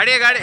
ಗಾಡಿ गाडी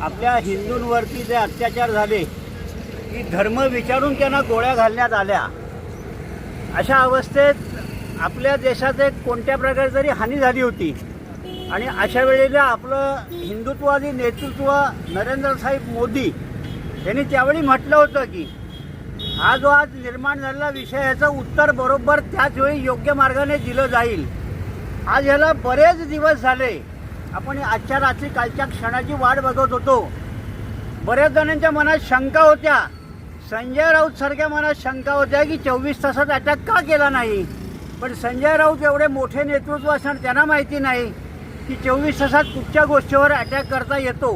आपल्या हिंदूंवरती जे अत्याचार झाले की धर्म विचारून त्यांना गोळ्या घालण्यात आल्या. अशा अवस्थेत आपल्या देशात एक कोणत्या प्रकारे तरी हानी झाली होती आणि अशा वेळेला आपलं हिंदुत्वादी नेतृत्व नरेंद्र साहेब मोदी यांनी त्यावेळी म्हटलं होतं की हा जो आज निर्माण झालेला विषय याचं उत्तर बरोबर त्याच वेळी योग्य मार्गाने दिलं जाईल. आज ह्याला बरेच दिवस झाले आपण आजच्या रात्री कालच्या क्षणाची वाट बघत होतो. बऱ्याच जणांच्या मनात शंका होत्या. संजय राऊत सारख्या मनात शंका होत्या की चोवीस तासात अटॅक का केला नाही? पण संजय राऊत एवढे मोठे नेतृत्व असणार त्यांना माहिती नाही की चोवीस तासात कुठच्या गोष्टीवर अटॅक करता येतो.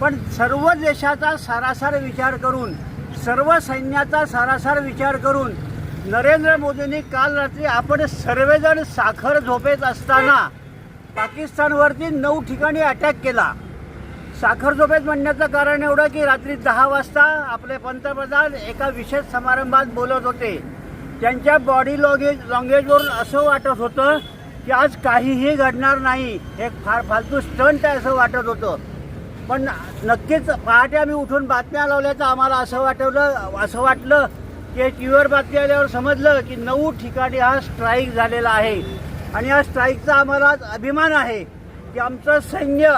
पण सर्व देशाचा सारासार विचार करून सर्व सैन्याचा सारासार विचार करून नरेंद्र मोदींनी काल रात्री आपण सर्वजण साखर झोपेत असताना पाकिस्तानवरती नऊ ठिकाणी अटॅक केला. साखर झोपेत म्हणण्याचं कारण एवढं की रात्री दहा वाजता आपले पंतप्रधान एका विशेष समारंभात बोलत होते. त्यांच्या बॉडी लॉंगेज लॉंगेजवरून असं वाटत होतं की आज काहीही घडणार नाही. एक फार फालतू स्टंट आहे असं वाटत होतं. पण नक्कीच पहाटे आम्ही उठून बातम्या लावल्याचं आम्हाला असं वाटवलं असं वाटलं की टी व्हीवर बातमी आल्यावर समजलं की नऊ ठिकाणी हा स्ट्राईक झालेला आहे. आणि या स्ट्राईकचा आम्हाला आज अभिमान आहे की आमचं सैन्य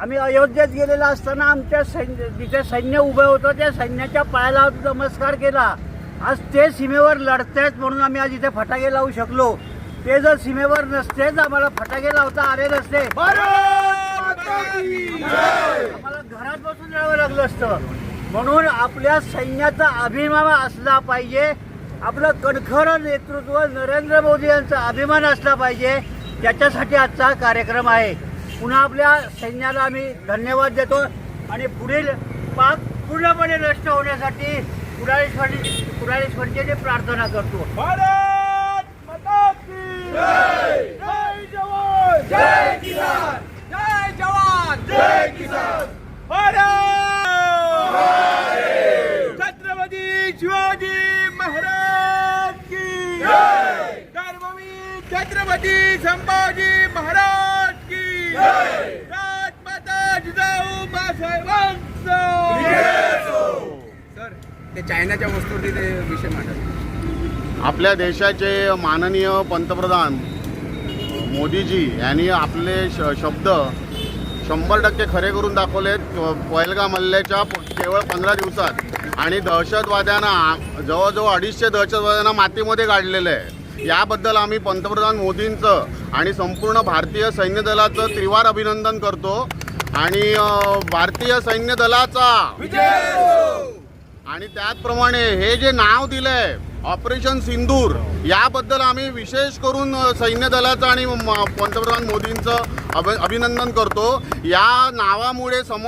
आम्ही अयोध्येत गेलेला असताना आमच्या सैन्य जिथे सैन्य उभं होतं त्या सैन्याच्या पायाला नमस्कार केला. आज ते सीमेवर लढतायत म्हणून आम्ही आज इथे फटाके लावू शकलो. ते जर सीमेवर नसतेच आम्हाला फटाके लावता आले नसते. आम्हाला घरात बसून राहावं लागलं असतं. म्हणून आपल्या सैन्याचा अभिमान असला पाहिजे. आपलं कणखर नेतृत्व नरेंद्र मोदी यांचा अभिमान असला पाहिजे त्याच्यासाठी आजचा कार्यक्रम आहे. पुन्हा आपल्या सैन्याला आम्ही धन्यवाद देतो आणि पुढील पाक पूर्णपणे नष्ट होण्यासाठी कुडाळेश्वरी कुडाळेश्वरीची प्रार्थना करतो. भारत माता की जय जवान! जय किसान! जय जवान! जय किसान भारत छत्रपती शिवाजी महाराज की धर्मवीर छत्रपती संभाजी महाराज की राजमाता जिजाऊ मासाहेबांचा सर ते चायनाच्या वस्तूवरती ते विषय मांडत आपल्या देशाचे माननीय पंतप्रधान मोदीजी यांनी आपले श शब्द शंभर टक्के खरे करून दाखवलेत. पहिलगाम हल्ल्याच्या केवळ पंधरा दिवसात. आणि दहशतवाद्यांना जवळजवळ अडीचशे दहशतवाद्यांना मातीमध्ये गाडलेलं आहे. याबद्दल आम्ही पंतप्रधान मोदींचं आणि संपूर्ण भारतीय सैन्य दलाचं त्रिवार अभिनंदन करतो. आणि भारतीय सैन्य दलाचा आणि त्याचप्रमाणे हे जे नाव दिलंय ऑपरेशन सिंदूर याबद्दल आम्ही विशेष करून सैन्य दलाचं आणि म- पंतप्रधान मोदींचं अभ अभिनंदन करतो. या नावामुळे सम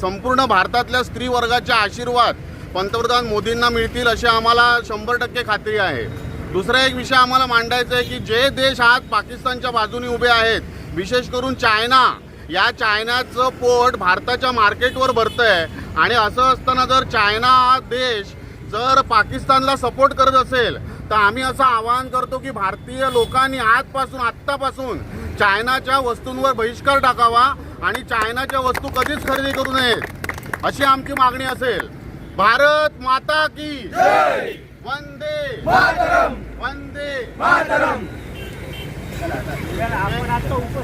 संपूर्ण भारतातल्या स्त्री वर्गाचे आशीर्वाद पंतप्रधान मोदींना मिळतील अशी आम्हाला शंभर टक्के खात्री आहे. दुसरा एक विषय आम्हाला मांडायचा आहे की जे देश आज पाकिस्तानच्या बाजूने उभे आहेत विशेष करून चायना या चायनाचं पोट भारताच्या मार्केटवर भरतं आहे आणि असं असताना जर चायना हा देश जर पाकिस्तानला सपोर्ट करत असेल तर आम्ही असं आवाहन करतो की भारतीय लोकांनी आजपासून आत्तापासून चायनाच्या वस्तूंवर बहिष्कार टाकावा आणि चायनाच्या वस्तू कधीच खरेदी करू नयेत अशी आमची मागणी असेल. भारत माता की वंदे मातरम तर आपण आता उपस्थित केली ते त्यानं वस्तू घ्यायच्या नाही